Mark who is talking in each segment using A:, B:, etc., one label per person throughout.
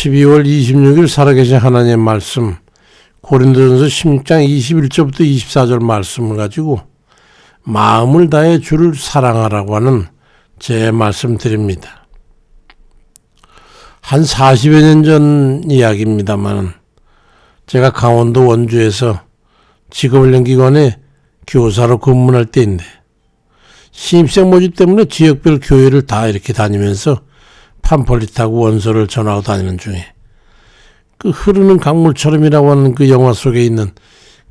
A: 12월 26일 살아계신 하나님의 말씀 고린도전서 16장 21절부터 24절 말씀을 가지고 마음을 다해 주를 사랑하라고 하는 제 말씀 드립니다. 한 40여 년 전 이야기입니다만 제가 강원도 원주에서 직업훈련기관에 교사로 근무할 때인데 신입생 모집 때문에 지역별 교회를 다 이렇게 다니면서 팜폴릿하고 원서를 전하고 다니는 중에 그 흐르는 강물처럼이라고 하는 그 영화 속에 있는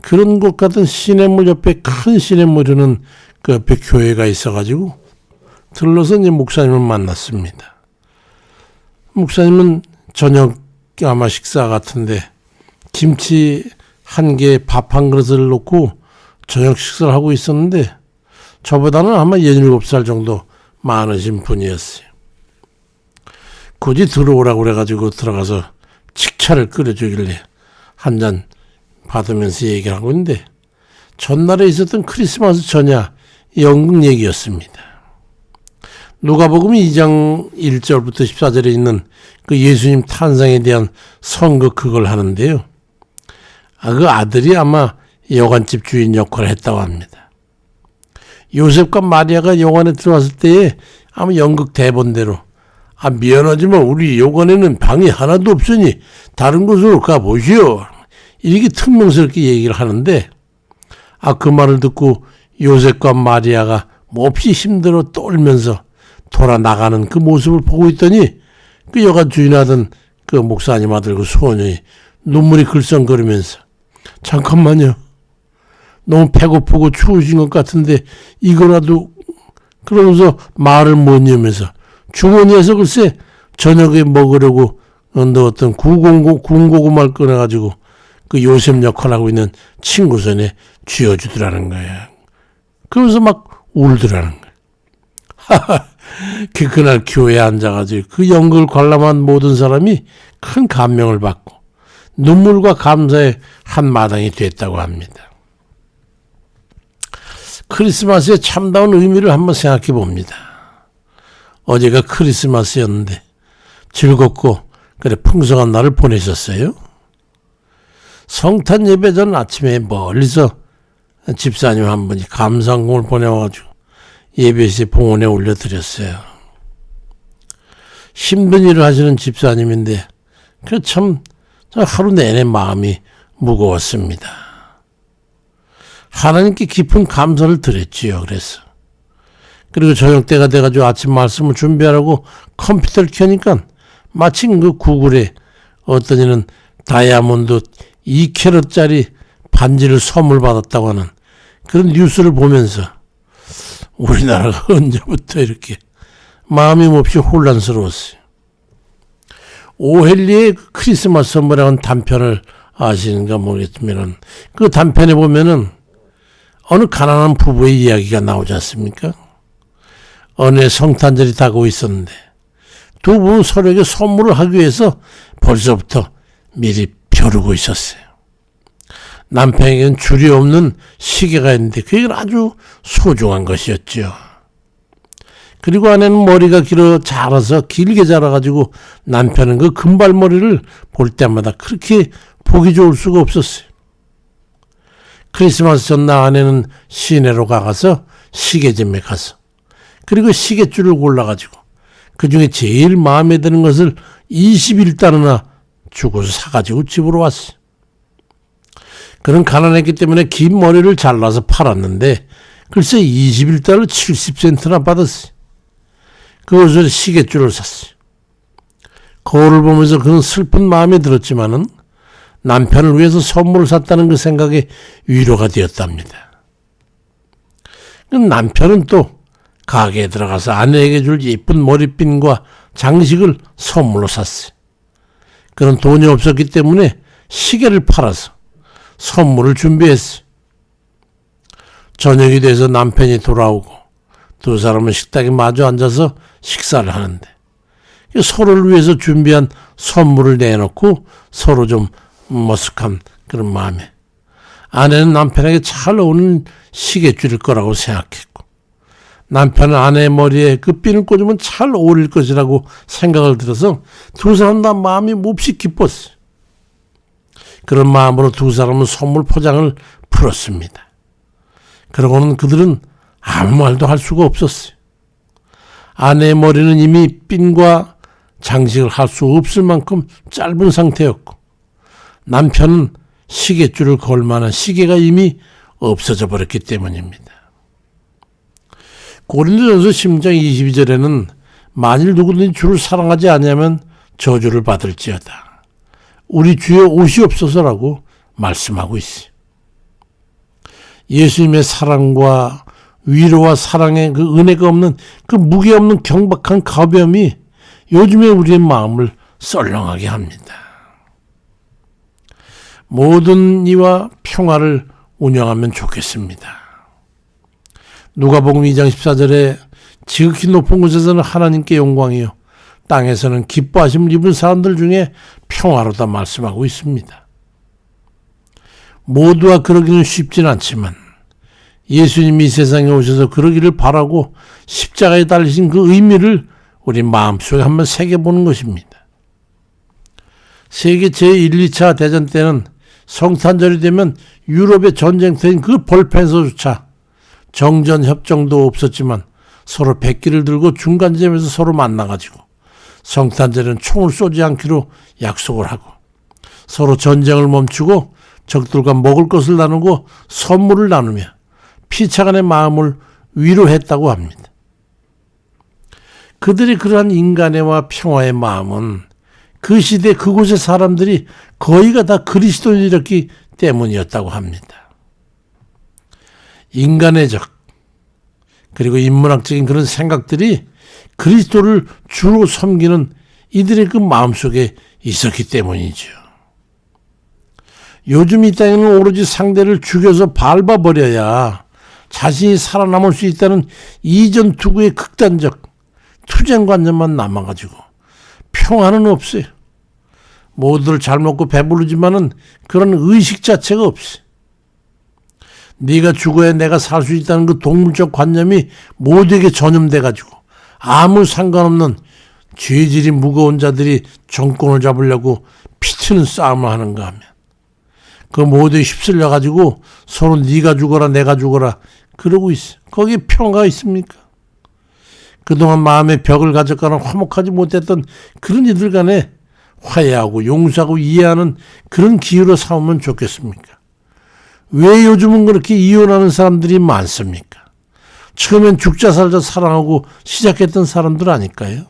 A: 그런 곳 같은 시냇물 옆에 큰 시냇물이는 그 옆에 교회가 있어가지고 들러서 이제 목사님을 만났습니다. 목사님은 저녁 아마 식사 같은데 김치 한 개, 밥 한 그릇을 놓고 저녁 식사를 하고 있었는데 저보다는 아마 17살 정도 많으신 분이었어요. 굳이 들어오라고 그래가지고 들어가서 식차를 끓여주길래 한 잔 받으면서 얘기를 하고 있는데 전날에 있었던 크리스마스 전야 연극 얘기였습니다. 누가복음 2장 1절부터 14절에 있는 그 예수님 탄생에 대한 선거 그걸 하는데요. 아, 그 아들이 아마 여관집 주인 역할을 했다고 합니다. 요셉과 마리아가 여관에 들어왔을 때에 아마 연극 대본대로 아 미안하지만 우리 여관에는 방이 하나도 없으니 다른 곳으로 가보시오. 이렇게 퉁명스럽게 얘기를 하는데 아 그 말을 듣고 요셉과 마리아가 몹시 힘들어 떨면서 돌아 나가는 그 모습을 보고 있더니 그 여관 주인하던 그 목사님 아들 그 소년이 눈물이 글썽거리면서 잠깐만요. 너무 배고프고 추우신 것 같은데 이거라도 그러면서 말을 못 이으면서 주머니에서 글쎄 저녁에 먹으려고 넣었던 구공고 군고구마를 꺼내가지고 그 요셉 역할하고 있는 친구 손에 쥐어주더라는 거야. 그러면서 막 울더라는 거야. 하하. 그 그날 교회에 앉아가지고 그 연극을 관람한 모든 사람이 큰 감명을 받고 눈물과 감사의 한 마당이 됐다고 합니다. 크리스마스의 참다운 의미를 한번 생각해 봅니다. 어제가 크리스마스였는데 즐겁고 그래 풍성한 날을 보내셨어요? 성탄 예배 전 아침에 멀리서 집사님 한 분이 감상공을 보내와가지고 예배시 봉헌에 올려드렸어요. 힘든 일을 하시는 집사님인데 그참 하루 내내 마음이 무거웠습니다. 하나님께 깊은 감사를 드렸지요. 그래서 그리고 저녁 때가 돼가지고 아침 말씀을 준비하라고 컴퓨터를 켜니까 마침 그 구글에 어떤 이는 다이아몬드 2캐럿짜리 반지를 선물 받았다고 하는 그런 뉴스를 보면서 우리나라가 언제부터 이렇게 마음이 몹시 혼란스러웠어요. 오헬리의 크리스마스 선물이라는 단편을 아시는가 모르겠지만 그 단편에 보면은 어느 가난한 부부의 이야기가 나오지 않습니까? 어느 성탄절이 다가오고 있었는데 두 분은 서로에게 선물을 하기 위해서 벌써부터 미리 벼르고 있었어요. 남편에게는 줄이 없는 시계가 있는데 그게 아주 소중한 것이었죠. 그리고 아내는 머리가 길어 자라서 길게 자라가지고 남편은 그 금발머리를 볼 때마다 그렇게 보기 좋을 수가 없었어요. 크리스마스 전날 아내는 시내로 가서 시계점에 가서 그리고 시계줄을 골라가지고 그 중에 제일 마음에 드는 것을 21단이나 주고서 사가지고 집으로 왔어요. 그는 가난했기 때문에 긴 머리를 잘라서 팔았는데 글쎄 21달러 70센트나 받았어요. 그것을 시계줄을 샀어요. 거울을 보면서 그는 슬픈 마음이 들었지만은 남편을 위해서 선물을 샀다는 그 생각에 위로가 되었답니다. 그 남편은 또 가게에 들어가서 아내에게 줄 예쁜 머리핀과 장식을 선물로 샀어요. 그런 돈이 없었기 때문에 시계를 팔아서 선물을 준비했어요. 저녁이 돼서 남편이 돌아오고 두 사람은 식탁에 마주 앉아서 식사를 하는데 서로를 위해서 준비한 선물을 내놓고 서로 좀 머쓱한 그런 마음에 아내는 남편에게 잘 어울리는 시계줄일 거라고 생각했고 남편은 아내의 머리에 그 핀을 꽂으면 잘 어울릴 것이라고 생각을 들어서 두 사람 다 마음이 몹시 기뻤어요. 그런 마음으로 두 사람은 선물 포장을 풀었습니다. 그러고는 그들은 아무 말도 할 수가 없었어요. 아내의 머리는 이미 핀과 장식을 할 수 없을 만큼 짧은 상태였고 남편은 시계줄을 걸 만한 시계가 이미 없어져 버렸기 때문입니다. 고린도전서 10장 22절에는 만일 누구든지 주를 사랑하지 아니하면 저주를 받을지어다. 우리 주의 옷이 없어서라고 말씀하고 있어요. 예수님의 사랑과 위로와 사랑의 그 은혜가 없는 그 무게 없는 경박한 가벼움이 요즘에 우리의 마음을 썰렁하게 합니다. 모든 이와 평화를 운영하면 좋겠습니다. 누가복음 2장 14절에 지극히 높은 곳에서는 하나님께 영광이요 땅에서는 기뻐하심을 입은 사람들 중에 평화로다 말씀하고 있습니다. 모두가 그러기는 쉽진 않지만 예수님이 이 세상에 오셔서 그러기를 바라고 십자가에 달리신 그 의미를 우리 마음속에 한번 새겨보는 것입니다. 세계 제1, 2차 대전 때는 성탄절이 되면 유럽의 전쟁터인 그 볼펜서조차 정전 협정도 없었지만 서로 백기를 들고 중간 지점에서 서로 만나가지고 성탄절에는 총을 쏘지 않기로 약속을 하고 서로 전쟁을 멈추고 적들과 먹을 것을 나누고 선물을 나누며 피차간의 마음을 위로했다고 합니다. 그들이 그러한 인간애와 평화의 마음은 그 시대 그곳의 사람들이 거의가 다 그리스도인이었기 때문이었다고 합니다. 인간의적 그리고 인문학적인 그런 생각들이 그리스도를 주로 섬기는 이들의 그 마음속에 있었기 때문이죠. 요즘 이 땅에는 오로지 상대를 죽여서 밟아버려야 자신이 살아남을 수 있다는 이전 투구의 극단적 투쟁관념만 남아가지고 평화는 없어요. 모두를 잘 먹고 배부르지만은 그런 의식 자체가 없어요. 네가 죽어야 내가 살 수 있다는 그 동물적 관념이 모두에게 전염돼 가지고 아무 상관없는 죄질이 무거운 자들이 정권을 잡으려고 피트는 싸움을 하는가 하면 그 모두에 휩쓸려 가지고 서로 네가 죽어라 내가 죽어라 그러고 있어. 거기에 평화가 있습니까? 그동안 마음의 벽을 가졌거나 화목하지 못했던 그런 이들 간에 화해하고 용서하고 이해하는 그런 기회로 삼으면 좋겠습니까? 왜 요즘은 그렇게 이혼하는 사람들이 많습니까? 처음엔 죽자 살자 사랑하고 시작했던 사람들 아닐까요?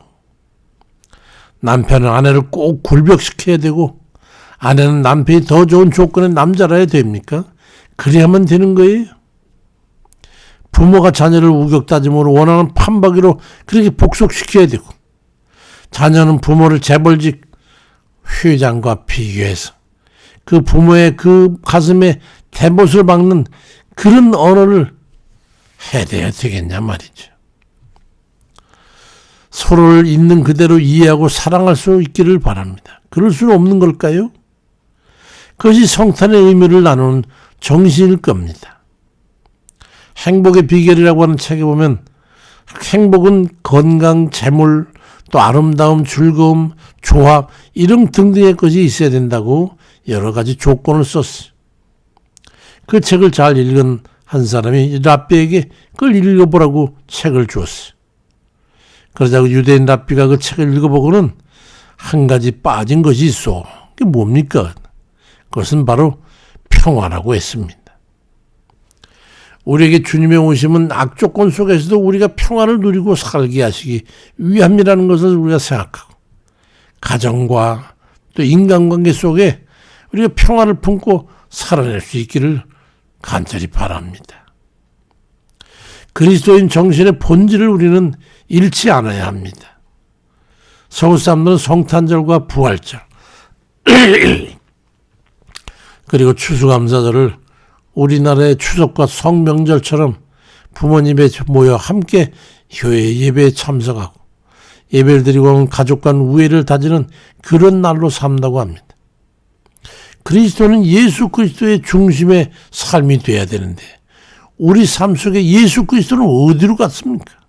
A: 남편은 아내를 꼭 굴벽시켜야 되고 아내는 남편이 더 좋은 조건의 남자라야 됩니까? 그래야만 되는 거예요? 부모가 자녀를 우격다짐으로 원하는 판박이로 그렇게 복속시켜야 되고 자녀는 부모를 재벌직 회장과 비교해서 그 부모의 그 가슴에 대못을 박는 그런 언어를 해야 되겠냐 말이죠. 서로를 있는 그대로 이해하고 사랑할 수 있기를 바랍니다. 그럴 수는 없는 걸까요? 그것이 성탄의 의미를 나누는 정신일 겁니다. 행복의 비결이라고 하는 책에 보면 행복은 건강, 재물, 또 아름다움, 즐거움, 조합 이런 등등의 것이 있어야 된다고 여러 가지 조건을 썼어요. 그 책을 잘 읽은 한 사람이 랍비에게 그걸 읽어보라고 책을 주었어요. 그러자고 유대인 랍비가 그 책을 읽어보고는 한 가지 빠진 것이 있어. 그게 뭡니까? 그것은 바로 평화라고 했습니다. 우리에게 주님의 오심은 악조건 속에서도 우리가 평화를 누리고 살게 하시기 위함이라는 것을 우리가 생각하고 가정과 또 인간관계 속에 우리가 평화를 품고 살아낼 수 있기를 간절히 바랍니다. 그리스도인 정신의 본질을 우리는 잃지 않아야 합니다. 서울 사람들은 성탄절과 부활절 그리고 추수감사절을 우리나라의 추석과 성명절처럼 부모님에 모여 함께 교회 예배에 참석하고 예배를 드리고 가족 간 우애를 다지는 그런 날로 삼다고 합니다. 그리스도는 예수 그리스도의 중심의 삶이 돼야 되는데 우리 삶 속에 예수 그리스도는 어디로 갔습니까?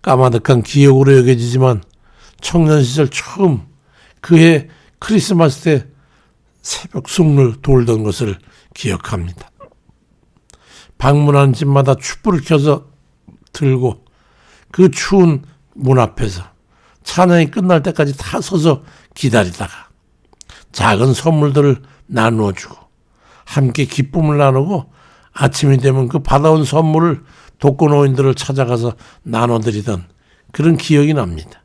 A: 까마득한 기억으로 여겨지지만 청년 시절 처음 그해 크리스마스 때 새벽 숭을 돌던 것을 기억합니다. 방문하는 집마다 촛불을 켜서 들고 그 추운 문 앞에서 찬양이 끝날 때까지 다 서서 기다리다가 작은 선물들을 나누어 주고 함께 기쁨을 나누고 아침이 되면 그 받아온 선물을 독거노인들을 찾아가서 나눠드리던 그런 기억이 납니다.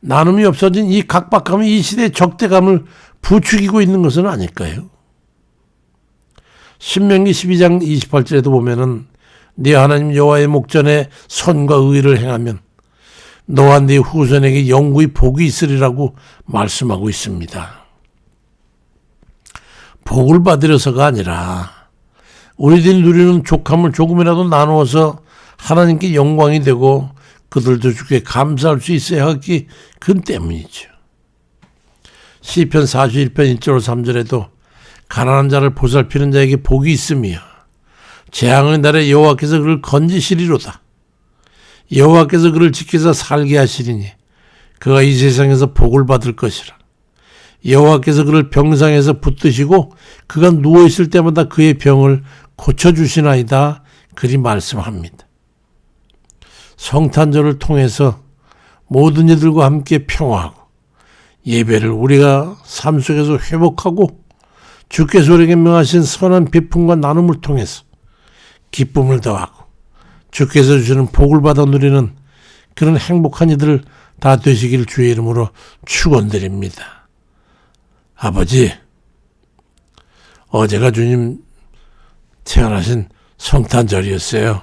A: 나눔이 없어진 이 각박함이 이 시대의 적대감을 부추기고 있는 것은 아닐까요? 신명기 12장 28절에도 보면은 네 하나님 여호와의 목전에 선과 의를 행하면 너와 네 후손에게 영구히 복이 있으리라고 말씀하고 있습니다. 복을 받으려서가 아니라 우리들이 누리는 족함을 조금이라도 나누어서 하나님께 영광이 되고 그들도 주께 감사할 수 있어야 하기 그 때문이죠. 시편 41편 1절 3절에도 가난한 자를 보살피는 자에게 복이 있으며 재앙의 날에 여호와께서 그를 건지시리로다. 여호와께서 그를 지켜서 살게 하시리니 그가 이 세상에서 복을 받을 것이라. 여호와께서 그를 병상에서 붙드시고 그가 누워 있을 때마다 그의 병을 고쳐 주시나이다. 그리 말씀합니다. 성탄절을 통해서 모든 이들과 함께 평화하고 예배를 우리가 삶 속에서 회복하고 주께서 우리에게 명하신 선한 비품과 나눔을 통해서 기쁨을 더하고 주께서 주시는 복을 받아 누리는 그런 행복한 이들 다 되시길 주의 이름으로 축원드립니다. 아버지, 어제가 주님 태어나신 성탄절이었어요.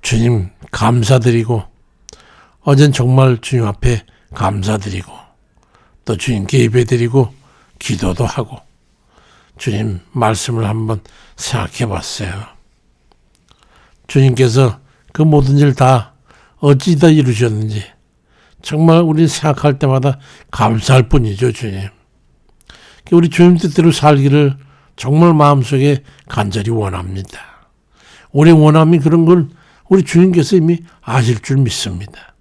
A: 주님 감사드리고 어젠 정말 주님 앞에 감사드리고 또 주님께 예배드리고 기도도 하고 주님 말씀을 한번 생각해 봤어요. 주님께서 그 모든 일 다 어찌 다 이루셨는지 정말 우리 생각할 때마다 감사할 뿐이죠, 주님. 우리 주님 뜻대로 살기를 정말 마음속에 간절히 원합니다. 우리 원함이 그런 걸 우리 주님께서 이미 아실 줄 믿습니다.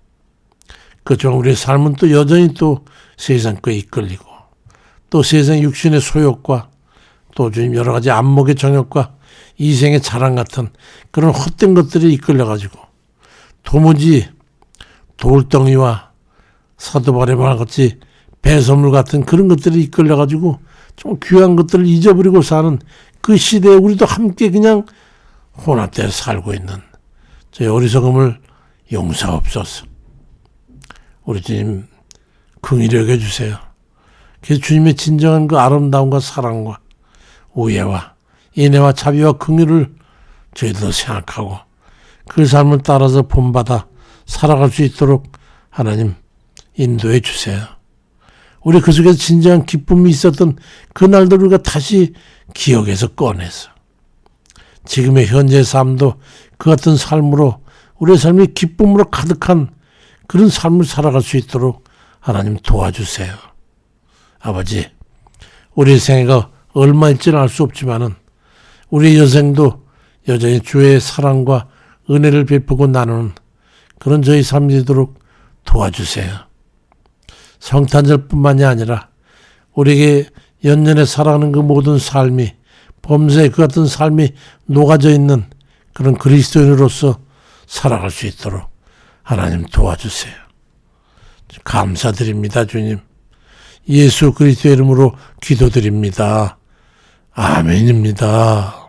A: 그렇지만 우리의 삶은 또 여전히 또 세상 거에 이끌리고 또 세상 육신의 소욕과 또 주님 여러 가지 안목의 정욕과 이생의 자랑 같은 그런 헛된 것들이 이끌려가지고 도무지 돌덩이와 사도바레바 같이 배설물 같은 그런 것들이 이끌려가지고 좀 귀한 것들을 잊어버리고 사는 그 시대에 우리도 함께 그냥 혼합되어 살고 있는 저희 어리석음을 용서없소서. 우리 주님 긍휼히 여겨주세요. 그래서 주님의 진정한 그 아름다움과 사랑과 우애와 인애와 자비와 긍휼을 저희도 생각하고 그 삶을 따라서 본받아 살아갈 수 있도록 하나님 인도해 주세요. 우리 그 속에서 진정한 기쁨이 있었던 그날들 우리가 다시 기억에서 꺼내서 지금의 현재 삶도 그 같은 삶으로 우리의 삶이 기쁨으로 가득한 그런 삶을 살아갈 수 있도록 하나님 도와주세요. 아버지, 우리 생애가 얼마일지는 알 수 없지만은 우리 여생도 여전히 주의 사랑과 은혜를 베푸고 나누는 그런 저희 삶이 되도록 도와주세요. 성탄절뿐만이 아니라 우리에게 연년에 살아가는 그 모든 삶이 범죄 그 같은 삶이 녹아져 있는 그런 그리스도인으로서 살아갈 수 있도록 하나님 도와주세요. 감사드립니다, 주님. 예수 그리스도 이름으로 기도드립니다. 아멘입니다.